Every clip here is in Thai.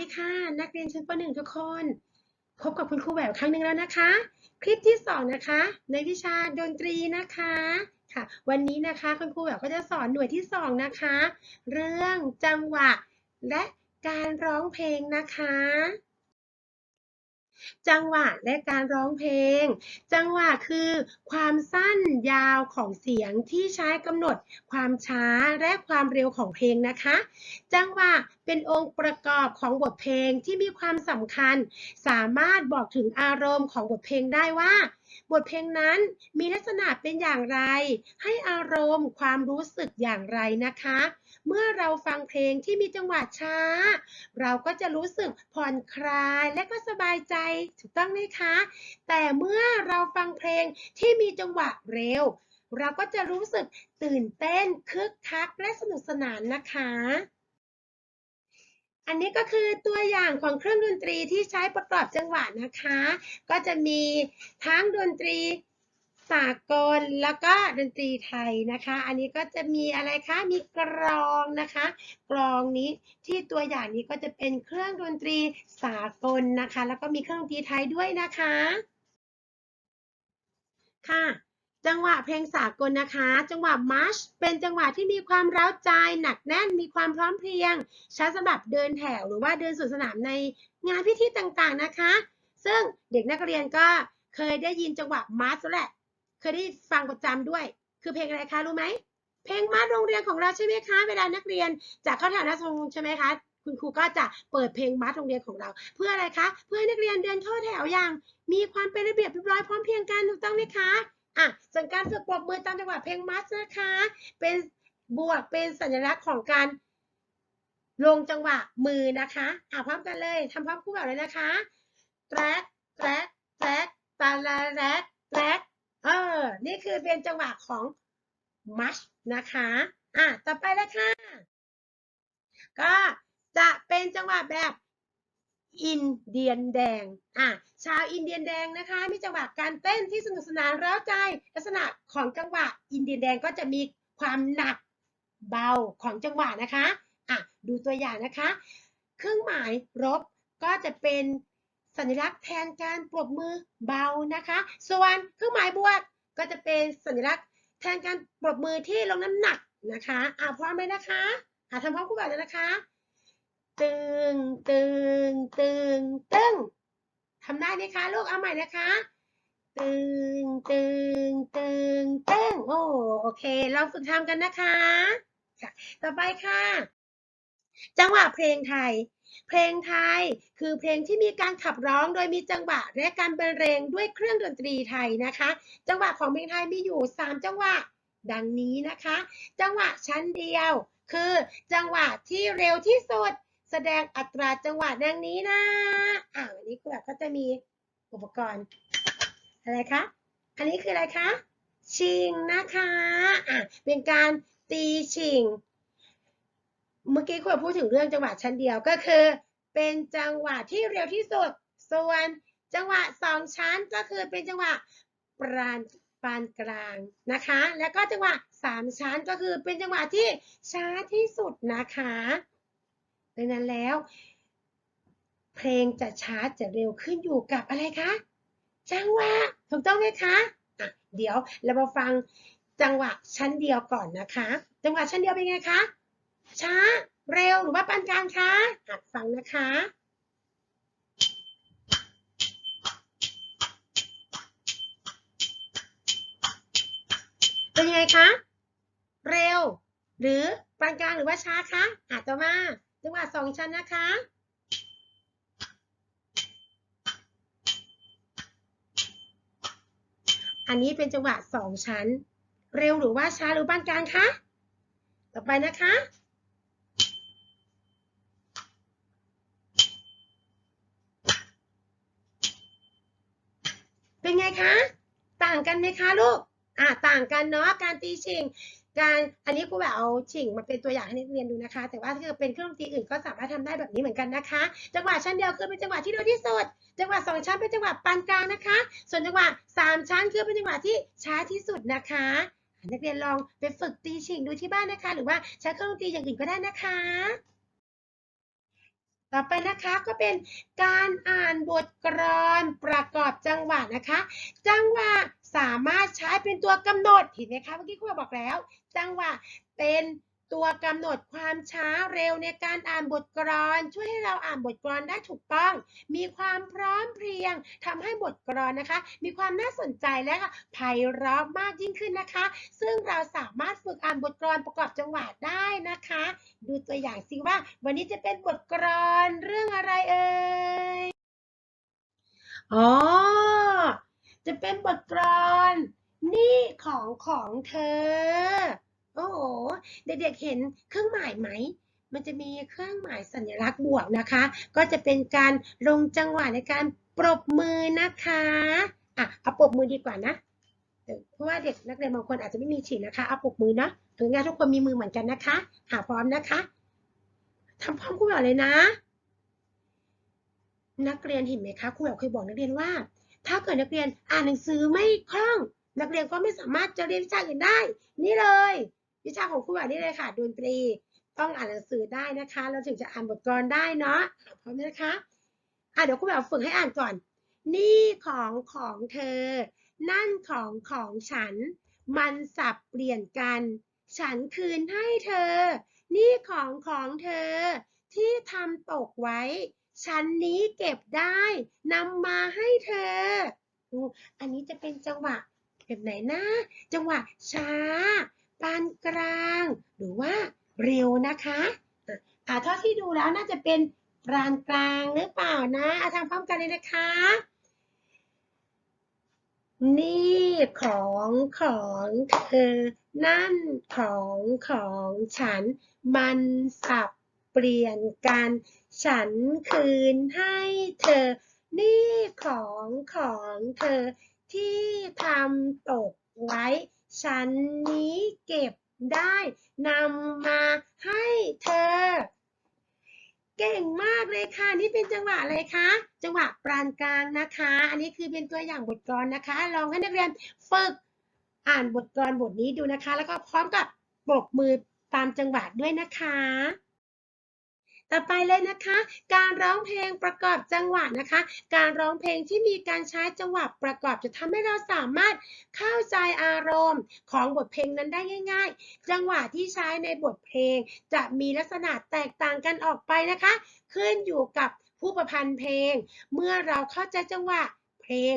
ดีค่ะ นักเรียนชั้นป .1 ทุกคน พบกับคุณครูแหววครั้งหนึ่งแล้วนะคะ คลิปที่ 2 นะคะ ในวิชาดนตรีนะคะค่ะ วันนี้นะคะคุณครูแบบก็จะสอนหน่วยที่ 2 นะคะ เรื่องจังหวะและการร้องเพลงนะคะ จังหวะและการร้องเพลง จังหวะคือความสั้นยาวของเสียงที่ใช้กำหนดความช้าและความเร็วของเพลงนะคะ จังหวะเป็นองค์ประกอบของบทเพลงที่มีความสำคัญ สามารถบอกถึงอารมณ์ของบทเพลงได้ว่า บทเพลงนั้นมีลักษณะเป็นอย่างไร ให้อารมณ์ความรู้สึกอย่างไรนะคะ เมื่อเราฟังเพลงที่มีจังหวะช้า เราก็จะรู้สึกผ่อนคลายและก็สบายใจถูกต้องไหมคะ แต่เมื่อเราฟังเพลงที่มีจังหวะเร็ว เราก็จะรู้สึกตื่นเต้นคึกคักและสนุกสนานนะคะ อันนี้ก็คือตัวอย่างของเครื่องดนตรีที่ใช้ประกอบจังหวะนะคะ ก็จะมีทั้งดนตรีสากลแล้วก็ดนตรีไทยนะคะ อันนี้ก็จะมีอะไรคะ มีกลองนะคะกลองนี้ที่ตัวอย่างนี้ก็จะเป็นเครื่องดนตรีสากลนะคะ แล้วก็มีเครื่องดนตรีไทยด้วยนะคะ ค่ะ จังหวะเพลงสากลนะคะ จังหวะมาร์ชเป็นจังหวะที่มีความร้าวใจหนักแน่นมีความพร้อมเพรียง ใช้สำหรับเดินแถวหรือว่าเดินสวนสนามในงานพิธีต่างๆนะคะ ซึ่งเด็กนักเรียนก็เคยได้ยินจังหวะมาร์ชแล้วแหละ เคยได้ฟังประจำด้วย คือเพลงอะไรคะรู้ไหมเพลงมาร์ชโรงเรียนของเราใช่ไหมคะเวลานักเรียนจากเข้าแถวหน้าทงใช่ไหมคะคุณครูก็จะเปิดเพลงมาร์ชโรงเรียนของเรา เพื่ออะไรคะ เพื่อให้นักเรียนเดินเข้าแถวอย่าง มีความเป็นระเบียบเรียบร้อยพร้อมเพรียงกันถูกต้องไหมคะ ส่วนการฝึกปรบมือตามจังหวะเพลงมาร์ชนะคะ เป็นบวกเป็นสัญลักษณ์ของการลงจังหวะมือนะคะอะพร้อมกันเลยทำพร้อมคู่แบบเลยนะคะแทรกแทรกแทรกตาลาแรกแทรกเออ นี่คือเป็นจังหวะของมัชนะคะ อะ ต่อไปเลยค่ะ ก็จะเป็นจังหวะแบบ อินเดียนแดง อะ ชาวอินเดียนแดงนะคะ มีจังหวะการเต้นที่สนุกสนานเร้าใจ ลักษณะของจังหวะอินเดียนแดงก็จะมีความหนักเบาของจังหวะนะคะ อะ ดูตัวอย่างนะคะ เครื่องหมายรบก็จะเป็นสัญลักษณ์แทนการปรบมือเบานะคะ ส่วนเครื่องหมายบวกก็จะเป็นสัญลักษณ์แทนการปรบมือที่ลงน้ำหนักนะคะ อะพร้อมไหมนะคะ อะทำพร้อมคู่แบบเลยนะคะ ตึงตึงตึงตึงทำได้ไหมคะลูกเอาใหม่นะคะ ตึงตึงตึงตึงโอ้โอเค เราฝึกทำกันนะคะค่ะต่อไปค่ะ จังหวะเพลงไทย เพลงไทยคือเพลงที่มีการขับร้องโดยมีจังหวะและการบรรเลงด้วยเครื่องดนตรีไทยนะคะ จังหวะของเพลงไทยมีอยู่ 3 จังหวะดังนี้นะคะ จังหวะชั้นเดียว คือจังหวะที่เร็วที่สุด แสดงอัตราจังหวะดังนี้นะอ่าวันนี้ครูแบบก็จะมีอุปกรณ์อะไรคะ อันนี้คืออะไรคะ ชิงนะคะอะเป็นการตีชิง เมื่อกี้ครูพูดถึงเรื่องจังหวะชั้นเดียวก็คือ เป็นจังหวะที่เร็วที่สุด ส่วนจังหวะสองชั้นก็คือเป็นจังหวะปานปานกลางนะคะ แล้วก็จังหวะสามชั้นก็คือเป็นจังหวะที่ช้าที่สุดนะคะ ดังนั้นแล้ว เพลงจะช้าจะเร็วขึ้นอยู่กับอะไรคะจังหวะถูกต้องไหมคะอะเดี๋ยวเรามาฟังจังหวะชั้นเดียวก่อนนะคะ จังหวะชั้นเดียวเป็นไงคะช้าเร็วหรือว่าปานกลางคะอะฟังนะคะเป็นยังไงคะ เร็ว หรือปานกลางหรือว่าช้าคะอะต่อมา จังหวะสองชั้นนะคะ อันนี้เป็นจังหวะสองชั้น เร็วหรือว่าช้าหรือปานกลางคะ ต่อไปนะคะ เป็นไงคะ ต่างกันไหมคะลูก อ่าต่างกันเนาะการตีชิง การอันนี้ครูแบบเอาชิงมาเป็นตัวอย่างให้นักเรียนดูนะคะ แต่ว่าถ้าเกิดเป็นเครื่องดนตรีอื่นก็สามารถทำได้แบบนี้เหมือนกันนะคะ จังหวะชั้นเดียวคือเป็นจังหวะที่เร็วที่สุด จังหวะสองชั้นเป็นจังหวะปานกลางนะคะ ส่วนจังหวะสามชั้นคือเป็นจังหวะที่ช้าที่สุดนะคะนักเรียนลองไปฝึกตีชิงดูที่บ้านนะคะ หรือว่าใช้เครื่องดนตรีอย่างอื่นก็ได้นะคะ ต่อไปนะคะก็เป็นการอ่านบทกลอนประกอบจังหวะนะคะ จังหวะ สามารถใช้เป็นตัวกำหนดเห็นไหมคะเมื่อกี้ครูบอกแล้ว จังหวะเป็นตัวกำหนดความช้าเร็วในการอ่านบทกลอน ช่วยให้เราอ่านบทกลอนได้ถูกต้อง มีความพร้อมเพรียงทำให้บทกลอนนะคะ มีความน่าสนใจและไพเราะมากยิ่งขึ้นนะคะ ซึ่งเราสามารถฝึกอ่านบทกลอนประกอบจังหวะได้นะคะ ดูตัวอย่างสิว่า วันนี้จะเป็นบทกลอนเรื่องอะไรเอ่ยอ๋อ จะเป็นบทกลอนนี่ของของเธอ โอ้โห เด็กๆเห็นเครื่องหมายไหม มันจะมีเครื่องหมายสัญลักษณ์บวกนะคะ ก็จะเป็นการลงจังหวะในการปรบมือนะคะ อะเอาปรบมือดีกว่านะ เพราะว่าเด็กนักเรียนบางคนอาจจะไม่มีฉีดนะคะเอาปรบมือเนาะถึงงานทุกคนมีมือเหมือนกันนะคะอะพร้อมนะคะทำพร้อมครูแบบเลยนะ นักเรียนเห็นไหมคะครูแบบเคยบอกนักเรียนว่า ถ้าเกิดนักเรียนอ่านหนังสือไม่คล่อง นักเรียนก็ไม่สามารถจะเรียนวิชาอื่นได้ นี่เลย วิชาของครูแบบนี่เลยค่ะดนตรี ต้องอ่านหนังสือได้นะคะ เราถึงจะอ่านบทกลอนได้เนาะอะพร้อมนะคะอะเดี๋ยวครูแบบฝึกให้อ่านก่อน นี่ของของเธอ นั่นของของฉัน มันสับเปลี่ยนกัน ฉันคืนให้เธอ นี่ของของเธอ ที่ทำตกไว้ ฉันนี้เก็บได้นำมาให้เธอ อันนี้จะเป็นจังหวะแบบไหนนะ จังหวะช้า ปานกลาง หรือว่าเร็วนะคะอ่าเท่าที่ดูแล้วน่าจะเป็นปานกลางหรือเปล่านะอะทำพร้อมกันเลยนะคะ นี่ของของเธอ นั่นของของฉัน มันสับ เปลี่ยนกัน ฉันคืนให้เธอ นี่ของของเธอ ที่ทำตกไว้ ฉันนี้เก็บได้นำมาให้เธอ เก่งมากเลยค่ะ นี่เป็นจังหวะอะไรคะ จังหวะปานกลางนะคะ อันนี้คือเป็นตัวอย่างบทกลอนนะคะ ลองให้นักเรียนฝึกอ่านบทกลอนบทนี้ดูนะคะ แล้วก็พร้อมกับปรบมือตามจังหวะด้วยนะคะ ต่อไปเลยนะคะ การร้องเพลงประกอบจังหวะนะคะ การร้องเพลงที่มีการใช้จังหวะประกอบจะทำให้เราสามารถเข้าใจอารมณ์ของบทเพลงนั้นได้ง่าย ๆ จังหวะที่ใช้ในบทเพลง จะมีลักษณะแตกต่างกันออกไปนะคะ ขึ้นอยู่กับผู้ประพันธ์เพลง เมื่อเราเข้าใจจังหวะเพลง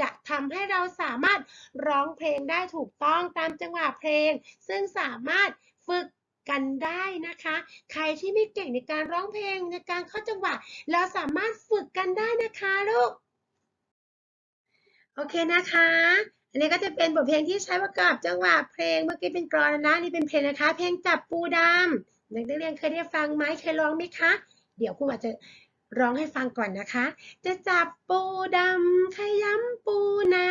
จะทำให้เราสามารถร้องเพลงได้ถูกต้องตามจังหวะเพลง ซึ่งสามารถฝึก กันได้นะคะ ใครที่ไม่เก่งในการร้องเพลงในการเข้าจังหวะเราสามารถฝึกกันได้นะคะลูก โอเคนะคะ อันนี้ก็จะเป็นบทเพลงที่ใช้ประกอบจังหวะเพลง เมื่อกี้เป็นกรอนนะนี่เป็นเพลงนะคะ เพลงจับปูดำนักเรียนเคยได้ฟังไหมเคยร้องไหมคะ เดี๋ยวครูอาจจะ ร้องให้ฟังก่อนนะคะ จะจับปูดำขยำปูนา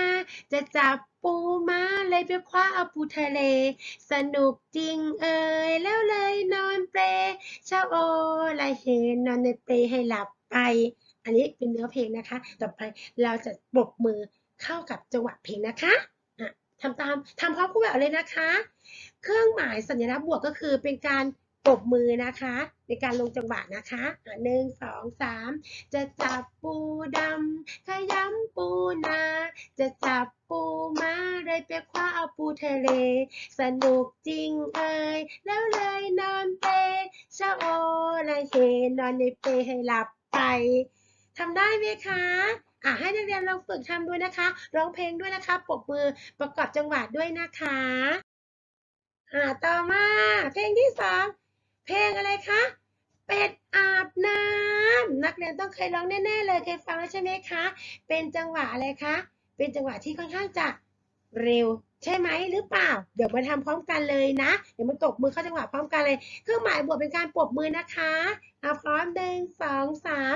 จะจับปูมาเลยไปคว้าเอาปูทะเล สนุกจริงเอ่ยแล้วเลยนอนเปรชาโอละเฮนอนในเปรให้หลับไป อันนี้เป็นเนื้อเพลงนะคะ ต่อไปเราจะปรบมือเข้ากับจังหวะเพลงนะคะทำตามทำพร้อมครูแบบเลยนะคะ เครื่องหมายสัญลักษณ์บวกก็คือเป็นการ ปบมือนะคะ ในการลงจังหวะนะคะหนึ่งสองสามจะจับปูดำขยำปูนา จะจับปูมาเลยไปคว้าเอาปูทะเล สนุกจริงเอ่ยแล้วเลยนอนเปชะโอละเฮนอนในเปให้หลับไปทำได้ไหมคะอะให้นักเรียนลองฝึกทำด้วยนะคะ ร้องเพลงด้วยนะคะปรบมือประกอบจังหวะด้วยนะคะ อ่าต่อมาเพลงที่สอง เพลงอะไรคะ เป็ดอาบน้ำนักเรียนต้องเคยร้องแน่ๆเลยเคยฟังแล้วใช่ไหมคะ เป็นจังหวะอะไรคะ เป็นจังหวะที่ค่อนข้างจะเร็วใช่ไหมหรือเปล่า เดี๋ยวมาทำพร้อมกันเลยนะ เดี๋ยวมาตบมือเข้าจังหวะพร้อมกันเลย เครื่องหมายบวกเป็นการปรบมือนะคะเอาพร้อมหนึ่งสองสาม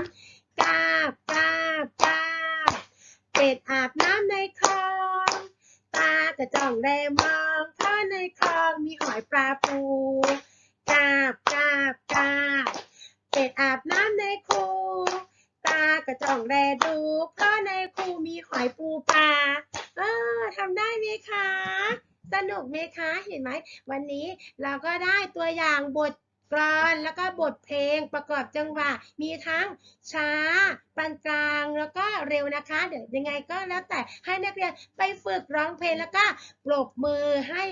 กาบกาบกาบเป็ดอาบน้ำในคลอง ตากระจ่องแลมองเพราะในคลองมีหอยปลาปู กาบกาบกาบเป็ดอาบน้ำในคูตากระจ่องแลดู เพราะในคูมีหอยปูปลาเออทำได้ไหมคะ สนุกไหมคะเห็นไหม วันนี้เราก็ได้ตัวอย่างบทกลอนแล้วก็บทเพลงประกอบจังหวะ มีทั้งช้าปานกลางแล้วก็เร็วนะคะ เดี๋ยวยังไงก็แล้วแต่ให้นักเรียนไปฝึกร้องเพลงแล้วก็ปรบมือให้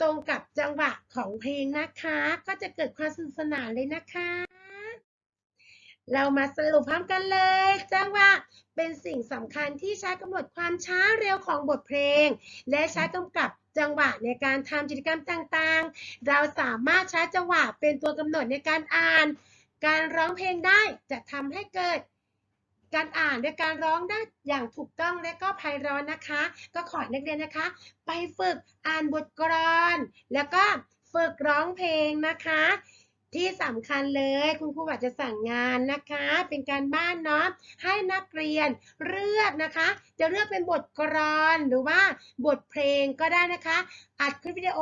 ตรงกับจังหวะของเพลงนะคะ ก็จะเกิดความสนุกสนานเลยนะคะ เรามาสรุปพร้อมกันเลย จังหวะเป็นสิ่งสำคัญที่ใช้กำหนดความช้าเร็วของบทเพลง และใช้กำกับ จังหวะในการทำกิจกรรมต่างๆ เราสามารถใช้จังหวะเป็นตัวกำหนดในการอ่าน การร้องเพลงได้จะทำให้เกิด การอ่านและการร้องได้อย่างถูกต้องและก็ไพเราะนะคะ ก็ขอให้นักเรียนนะคะ ไปฝึกอ่านบทกลอน แล้วก็ฝึกร้องเพลงนะคะ ที่สำคัญเลยคุณครูอาจจะสั่งงานนะคะ เป็นการบ้านเนาะให้นักเรียนเลือกนะคะ จะเลือกเป็นบทกลอนหรือว่าบทเพลงก็ได้นะคะ อัดคลิปวิดีโอ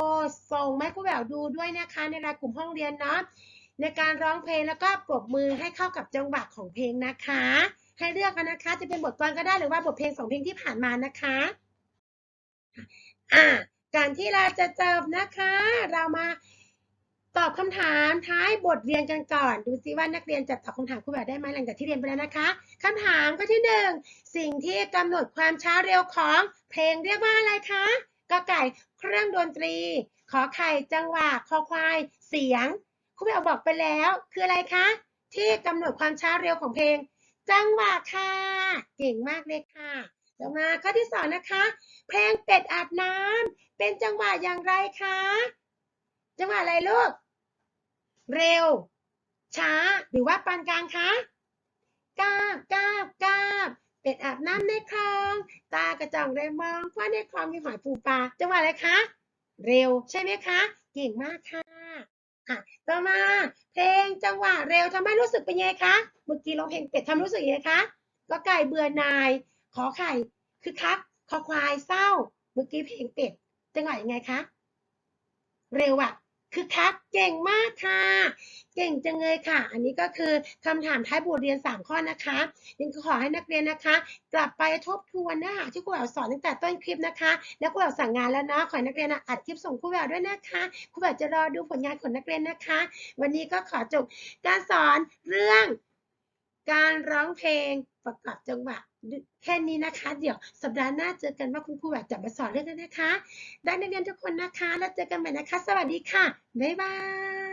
ส่งมาให้ครูแบบดูด้วยนะคะ ในรายกลุ่มห้องเรียนเนาะในการร้องเพลงแล้วก็ปรบมือให้เข้ากับจังหวะของเพลงนะคะ ให้เลือกกันนะคะ จะเป็นบทกลอนก็ได้หรือว่าบทเพลงสองเพลงที่ผ่านมานะคะอ่าการที่เราจะเจบนะคะ เรามา ตอบคำถามท้ายบทเรียนกันก่อน ดูซิว่านักเรียนจะตอบคำถามครูแบบได้ไหมหลังจากที่เรียนไปแล้วนะคะคำถามข้อที่หนึ่งสิ่งที่กำหนดความช้าเร็วของเพลงเรียกว่าอะไรคะกอไก่เครื่องดนตรี ขอไข่จังหวะคอควาย เสียงครูแบบบอกไปแล้ว คืออะไรคะ ที่กำหนดความช้าเร็วของเพลง จังหวะค่ะ เก่งมากเลยค่ะต่อมาข้อที่สองนะคะ เพลงเป็ดอาบน้ำเป็นจังหวะอย่างไรคะ จังหวะอะไรลูก เร็ว ช้า หรือว่าปานกลางคะกาบกาบกาบเป็ดอาบน้ำในคลอง ตากระจ่องเลยมองว่าในคลองมีหอยปูปลาจังหวะอะไรคะ เร็วใช่ไหมคะ เก่งมากค่ะอะต่อมา เพลงจังหวะเร็วทำให้รู้สึกเป็นยังไงคะ เมื่อกี้ร้องเพลงเป็ดทำรู้สึกยังไงคะ ก็ไก่เบื่อนาย ขอไข่คือคักคอควายเศร้า เมื่อกี้เพลงเป็ดจังหวะยังไงคะ เร็วอะ คือคักเก่งมากค่ะ เก่งจังเลยค่ะ อันนี้ก็คือคำถามท้ายบทเรียน 3 ข้อนะคะยังขอให้นักเรียนนะคะ กลับไปทบทวนเนื้อหาที่ครูแหววสอนตั้งแต่ต้นคลิปนะคะ แล้วครูแหววสั่งงานแล้วเนาะขอให้นักเรียนอัดคลิปส่งครูแหววด้วยนะคะครูแหววจะรอดูผลงานของนักเรียนนะคะ วันนี้ก็ขอจบการสอนเรื่อง การร้องเพลงประกอบจังหวะ แค่นี้นะคะ เดี๋ยวสัปดาห์หน้าเจอกันว่าคุณครูแบบจะมาสอนเรื่องนั้นนะคะ ได้นักเรียนทุกคนนะคะ แล้วเจอกันใหม่นะคะ สวัสดีค่ะ บ๊ายบาย